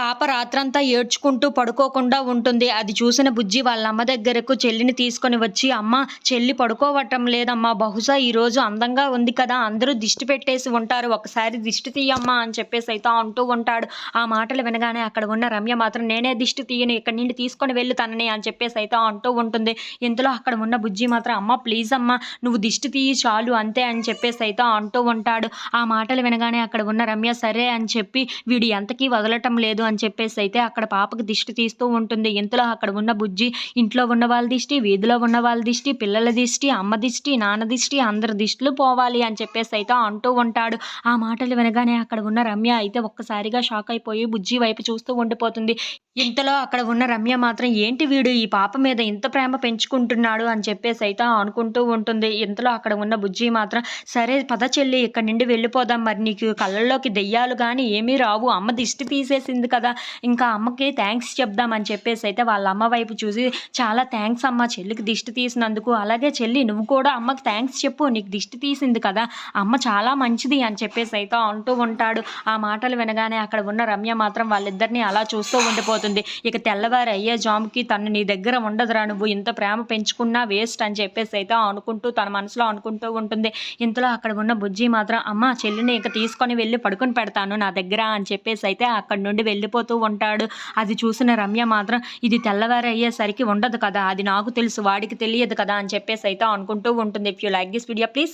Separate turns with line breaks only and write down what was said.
పాప రాత్రంతా ఏడ్చుకుంటూ పడుకోకుండా ఉంటుంది. అది చూసిన బుజ్జి వాళ్ళ అమ్మ దగ్గరకు చెల్లిని తీసుకొని వచ్చి అమ్మ చెల్లి పడుకోవటం లేదమ్మా. బహుశా ఈ రోజు అందంగా ఉంది కదా. అందరూ దిష్టి పెట్టేసి ఉంటారు. ఒకసారి దిష్టి తీయమ్మా అని చెప్పేసి అయితే అంటూ ఉంటాడు. ఆ మాటలు వినగానే అక్కడ ఉన్న రమ్య మాత్రం నేనే దిష్టి తీయను. ఇక్కడి నుండి తీసుకొని వెళ్ళు తనని అని చెప్పేసి అయితే అంటూ ఉంటుంది. ఇంతలో అక్కడ ఉన్న బుజ్జి మాత్రం అమ్మ ప్లీజ్ అమ్మ నువ్వు దిష్టి తీయి చాలు అంతే అని చెప్పేసి అయితే అంటూ ఉంటాడు. ఆ మాటలు వినగానే అక్కడ ఉన్న రమ్య సరే అని చెప్పి వీడు ఎంతకీ వదలటం లేదు అని చెప్పేసి అయితే అక్కడ పాపకి దిష్టి తీస్తూ ఉంటుంది. ఇంతలో అక్కడ ఉన్న బుజ్జి ఇంట్లో ఉన్న వాళ్ళ దిష్టి వీధిలో ఉన్న వాళ్ళ దిష్టి పిల్లల దిష్టి అమ్మ దిష్టి నాన్న దిష్టి అందరి దిష్టిలు పోవాలి అని చెప్పేసి అయితే అంటూ ఉంటాడు. ఆ మాటలు వినగానే అక్కడ ఉన్న రమ్య అయితే ఒక్కసారిగా షాక్ అయిపోయి బుజ్జి వైపు చూస్తూ ఉండిపోతుంది. ఇంతలో అక్కడ ఉన్న రమ్య మాత్రం ఏంటి వీడు ఈ పాప మీద ఇంత ప్రేమ పెంచుకుంటున్నాడు? అని చెప్పేసి అయితే అనుకుంటూ ఉంటుంది. ఇంతలో అక్కడ ఉన్న బుజ్జి మాత్రం సరే పద చెల్లి ఇక్కడ నుండి వెళ్ళిపోదాం. మరి నీకు కళ్ళల్లోకి దెయ్యాలు కానీ ఏమీ రావు. అమ్మ దిష్టి తీసేసింది కదా. ఇంకా అమ్మకి థ్యాంక్స్ చెప్దామని చెప్పేసి అయితే వాళ్ళ అమ్మ వైపు చూసి చాలా థ్యాంక్స్ అమ్మ చెల్లికి దిష్టి తీసినందుకు. అలాగే చెల్లి నువ్వు కూడా అమ్మకి థ్యాంక్స్ చెప్పు నీకు దిష్టి తీసింది కదా. అమ్మ చాలా మంచిది అని చెప్పేసి అయితే అంటూ ఉంటాడు. ఆ మాటలు వినగానే అక్కడ ఉన్న రమ్య మాత్రం వాళ్ళిద్దరిని అలా చూస్తూ ఉండిపోతుంది. ఇక తెల్లవారు అయ్యే జామ్కి తను నీ దగ్గర ఉండదురా నువ్వు ఇంత ప్రేమ పెంచుకున్నా వేస్ట్ అని చెప్పేసి అయితే అనుకుంటూ తన మనసులో అనుకుంటూ ఉంటుంది. ఇంతలో అక్కడ ఉన్న బుజ్జి మాత్రం అమ్మ చెల్లిని ఇక తీసుకొని వెళ్ళి పడుకొని పెడతాను నా దగ్గర అని చెప్పేసి అయితే అక్కడ నుండి వెళ్ళి వెళ్ళిపోతూ ఉంటాడు. అది చూసిన రమ్య మాత్రం ఇది తెల్లవారు అయ్యేసరికి ఉండదు కదా. అది నాకు తెలుసు వాడికి తెలియదు కదా అని చెప్పేసి అయితే అనుకుంటూ ఉంటుంది. If you like this video please